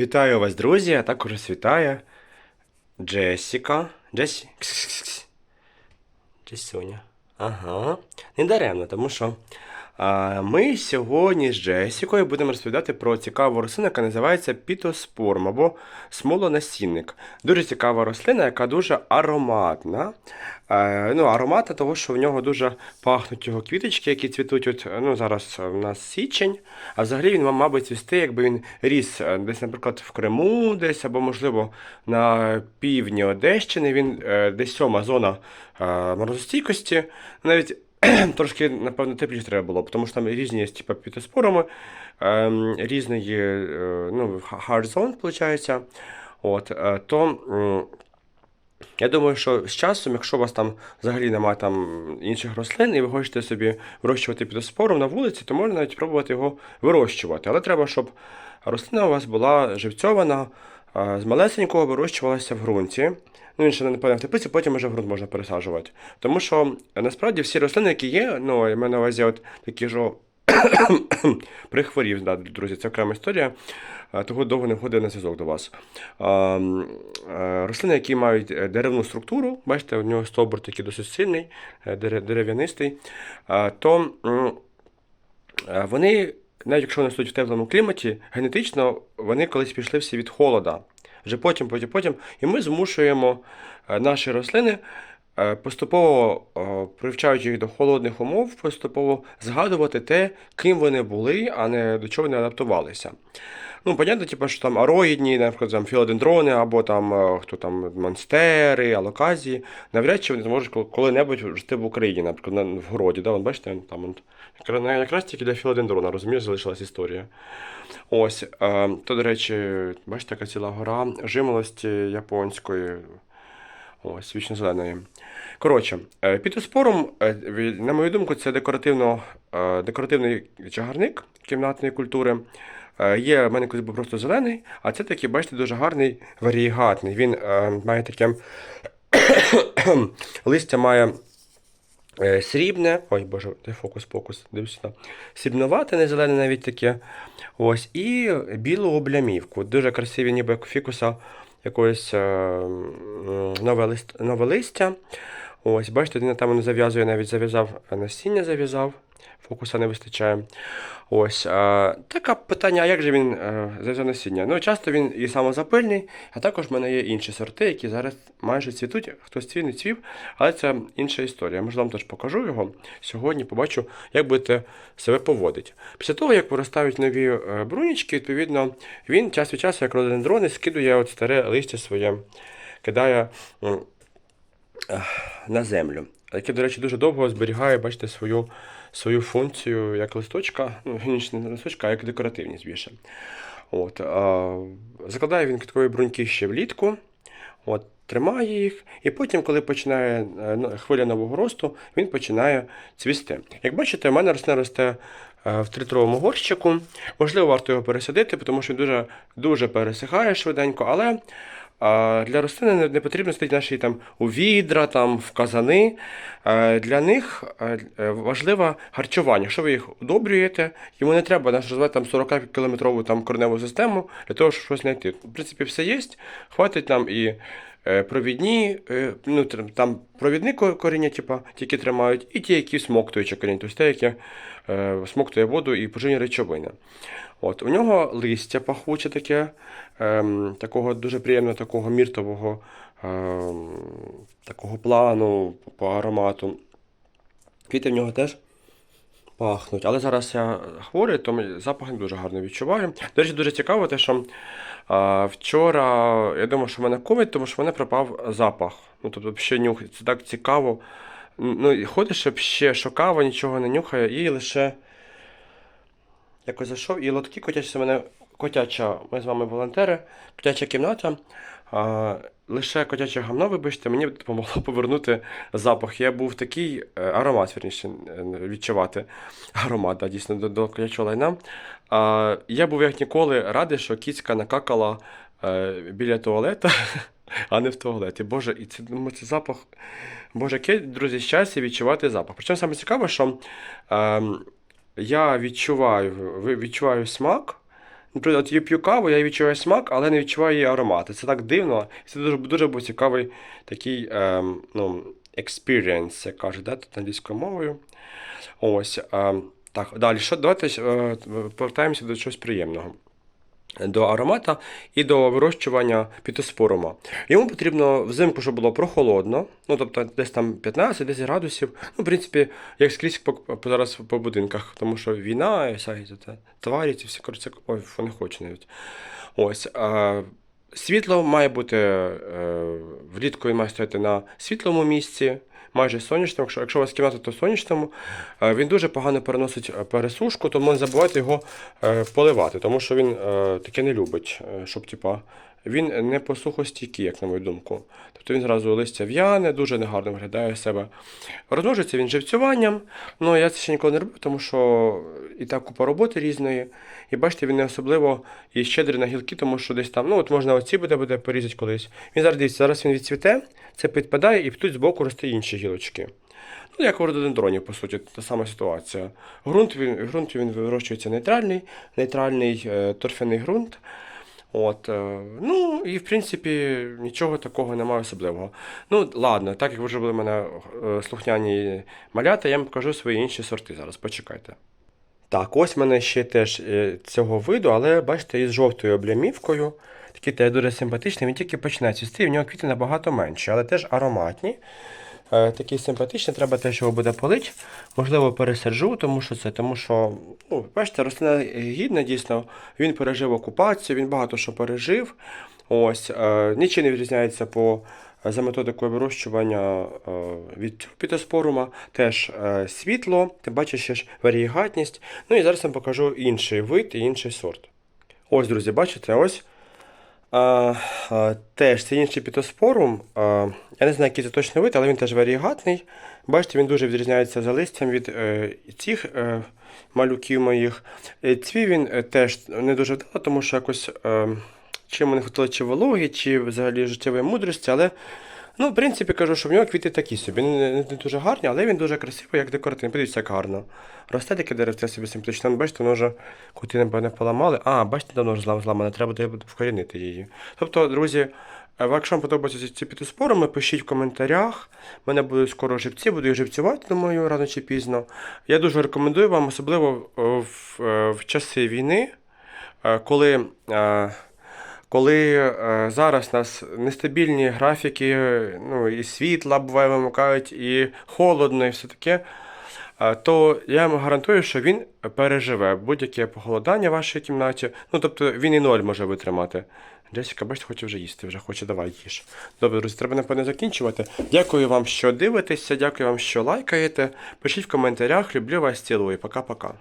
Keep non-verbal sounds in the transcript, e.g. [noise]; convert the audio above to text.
Вітаю вас, друзі, а також вітає Джесіка. Джесі. Джесюня. Ага. Не даремно, тому що ми сьогодні з Джесікою будемо розповідати про цікаву рослину, яка називається пітоспорм або смолонасінник. Дуже цікава рослина, яка дуже ароматна. Е, ну, ароматна, того, що в нього дуже пахнуть його квіточки, які цвітуть. От, ну, зараз у нас січень, а взагалі він, мабуть, цвісти, якби він ріс е, десь, наприклад, в Криму, десь, або, можливо, на півдні Одещини. Він е, десь сьома зона морозостійкості. Навіть [clears throat] трошки, напевно, тепліше треба було, тому що там різні є типу, пітоспорами, е, різної е, ну, hard zone, виходить. От, е, то м, я думаю, що з часом, якщо у вас там взагалі немає там інших рослин, і ви хочете собі вирощувати пітоспором на вулиці, то можна навіть пробувати його вирощувати. Але треба, щоб рослина у вас була живцьована, з малесенького вирощувалася в ґрунті. Ну, він ще не напевно в теплиці, потім вже в ґрунт можна пересаджувати. Тому що насправді всі рослини, які є, ну, я маю на увазі от такі ж [coughs] прихворів, да, друзі, це окрема історія. Того довго не входить на зв'язок до вас. А, е, Рослини, які мають е, деревну структуру, бачите, у нього стовбур такий досить сильний, е, дерев'янистий, то вони, навіть якщо вони ростуть в теплому кліматі, генетично вони колись пішли всі від холода. Вже потім, потім, потім. І ми змушуємо е, наші рослини е, поступово е, привчаючи їх до холодних умов, поступово згадувати те, ким вони були, а не до чого вони адаптувалися. Ну, понятно, типу, що там ароїдні, наприклад, там філодендрони, або там хто там монстери, алоказії, навряд чи вони зможуть коли- коли-небудь жити в Україні, наприклад, в городі. Да? Вон, бачите, там от, якраз, тільки для філодендрона, розумієш, залишилась історія. Ось, то, до речі, бачите, яка ціла гора жимолості японської. Ось, вічно зеленої. Коротше, е, пітоспорум, е, на мою думку, це декоративно, е, декоративний чагарник кімнатної культури. Є, в мене колись був просто зелений, а це такий, бачите, дуже гарний варієгатний. Він має таке [coughs] листя має срібне. Ой, боже, де фокус-покус, дивись сюди. Не зелене навіть таке. Ось, і білу облямівку. Дуже красиві, ніби фікуса якогось е, нове, лист, нове листя. Ось, бачите, один там воно зав'язує, навіть зав'язав насіння зав'язав, фокуса не вистачає. Ось, е, таке питання, а як же він е, зав'язав насіння? Ну, часто він і самозапильний, а також в мене є інші сорти, які зараз майже цвітуть. Хтось цвів, не цвів, але це інша історія. Можливо, вам теж покажу його сьогодні, побачу, як будете себе поводити. Після того, як виростають нові е, брунічки, відповідно, він час від часу, як рододендрони, скидує от старе листя своє, кидає на землю. Яке, до речі, дуже довго зберігає, бачите, свою, свою функцію як листочка, ну, не листочка, а як декоративність більше. От, а, закладає він квіткові бруньки ще влітку, от, тримає їх, і потім, коли починає е, ну, хвиля нового росту, він починає цвісти. Як бачите, у мене рослина росте е, в тритровому горщику. Можливо, варто його пересадити, тому що він дуже, дуже пересихає швиденько, але для рослини не, потрібно стати наші там у відра, там в казани. Е, Для них е, е, важливе харчування. Якщо ви їх удобрюєте, йому не треба розвивати там 40 кілометрову там корневу систему для того, щоб щось знайти. В принципі, все є. Хватить нам і провідні, е, ну там провідні коріння, типа, тільки тримають, і ті, які смоктуючі коріння, тобто те, яке е, смоктує воду і поживні речовини. От, у нього листя пахуче таке, ем, такого дуже приємного такого міртового ем, такого плану по аромату. Квіти в нього теж пахнуть. Але зараз я хворий, то запах не дуже гарно відчуваю. До речі, дуже цікаво, те, що а, вчора я думав, що в мене ковід, тому що в мене пропав запах. Ну, тобто, ще нюх. Це так цікаво. Ну, ходиш, ще що нічого не нюхає, і лише якось зайшов, і лотки котячі, мене котяча, ми з вами волонтери, котяча кімната. А, лише котяче гамно, вибачте, мені допомогло [laughs] повернути запах. Я був такий е, аромат, вірніше, е, відчувати [laughs] аромат, да, дійсно, до, до котячого лайна. А, я був як ніколи радий, що кіцька накакала е, біля туалета, [laughs] а не в туалеті. Боже, і це, це запах. Боже, яке, друзі, щастя відчувати запах. Причому саме цікаве, що ем, я відчуваю, відчуваю смак Наприклад, я п'ю каву, я відчуваю смак, але не відчуваю її аромати. Це так дивно. Це дуже, дуже був цікавий такий ем, ну, experience, як кажуть, да, тут англійською мовою. Ось. ем, так, далі. Що, давайте е, повертаємося до чогось приємного. До аромата і до вирощування пітоспорума. Йому потрібно взимку, щоб було прохолодно, ну тобто десь там 15-10 градусів. Ну, в принципі, як скрізь по, зараз по будинках, тому що війна, тварі, ці всі коротше, ой, фу, не хочу навіть. Ось. А, світло має бути е, влітку він має стояти на світлому місці. Майже сонячному, якщо, якщо у вас кімната, то сонячному. Е, Він дуже погано переносить е, пересушку, тому не забувайте його е, поливати, тому що він таке не любить, щоб типа. Він не посухостійкий, як на мою думку. Тобто він зразу листя в'яне, дуже негарно виглядає себе. Розмножується він живцюванням. Ну я це ще ніколи не робив, тому що і так купа роботи різної. І бачите, він не особливо і щедрий на гілки, тому що десь там, ну от можна оці буде, буде порізати колись. Він зараз дивіться, зараз він відцвіте, це підпадає, і тут збоку росте інші гілочки. Ну, як у рододендронів, по суті, та сама ситуація. Грунт він, ґрунт він вирощується нейтральний, нейтральний е, торфяний ґрунт. От, е, ну і в принципі нічого такого немає особливого. Ну, ладно, так як ви вже були в мене е, слухняні малята, я вам покажу свої інші сорти зараз. Почекайте. Так, ось в мене ще теж е, цього виду, але бачите, із жовтою облямівкою. Такий теж дуже симпатичний, він тільки почне цвісти, в нього квіти набагато менші, але теж ароматні. Е, Такий симпатичний, треба теж його буде полити. Можливо, пересаджу, тому що це, тому що, ну, бачите, рослина гідна, дійсно, він пережив окупацію, він багато що пережив. Ось, е, нічим не відрізняється по за методикою вирощування е, від пітоспорума. Теж е, світло, ти бачиш ще ж варієгатність. Ну і зараз вам покажу інший вид і інший сорт. Ось, друзі, бачите, ось. А, а, теж це інший пітоспорум. А, я не знаю, який це точно вид, але він теж варігатний. Бачите, він дуже відрізняється за листям від е, цих е, малюків моїх. Е, Цвів він е, теж не дуже вдало, тому що якось е, чим не хотіли чи вологі, чи взагалі життєвої мудрості, але. Ну, в принципі, кажу, що в нього квіти такі собі. Не, не, не дуже гарні, але він дуже красивий, як декоративний. Подивіться, як гарно. Росте таке деревце собі симпатичне. Ну, Бачите, воно вже кути напевне поламали. А, бачите, давно злам- зламане, треба вкорінити її. Тобто, друзі, е, якщо вам подобаються ці- ці пишіть в коментарях. У мене будуть скоро живці, буду їх живцювати, думаю, рано чи пізно. Я дуже рекомендую вам, особливо е, в, е, в часи війни, е, коли. Коли е, зараз у нас нестабільні графіки, ну і світла буває вимикають, і холодно, і все таке, е, то я вам гарантую, що він переживе будь-яке похолодання в вашій кімнаті. Ну, тобто він і ноль може витримати. Джесіка, бачите, хоче вже їсти, вже хоче давай їж. Добре, друзі, треба напевне закінчувати. Дякую вам, що дивитеся, дякую вам, що лайкаєте. Пишіть в коментарях, люблю вас, цілую. Пока-пока.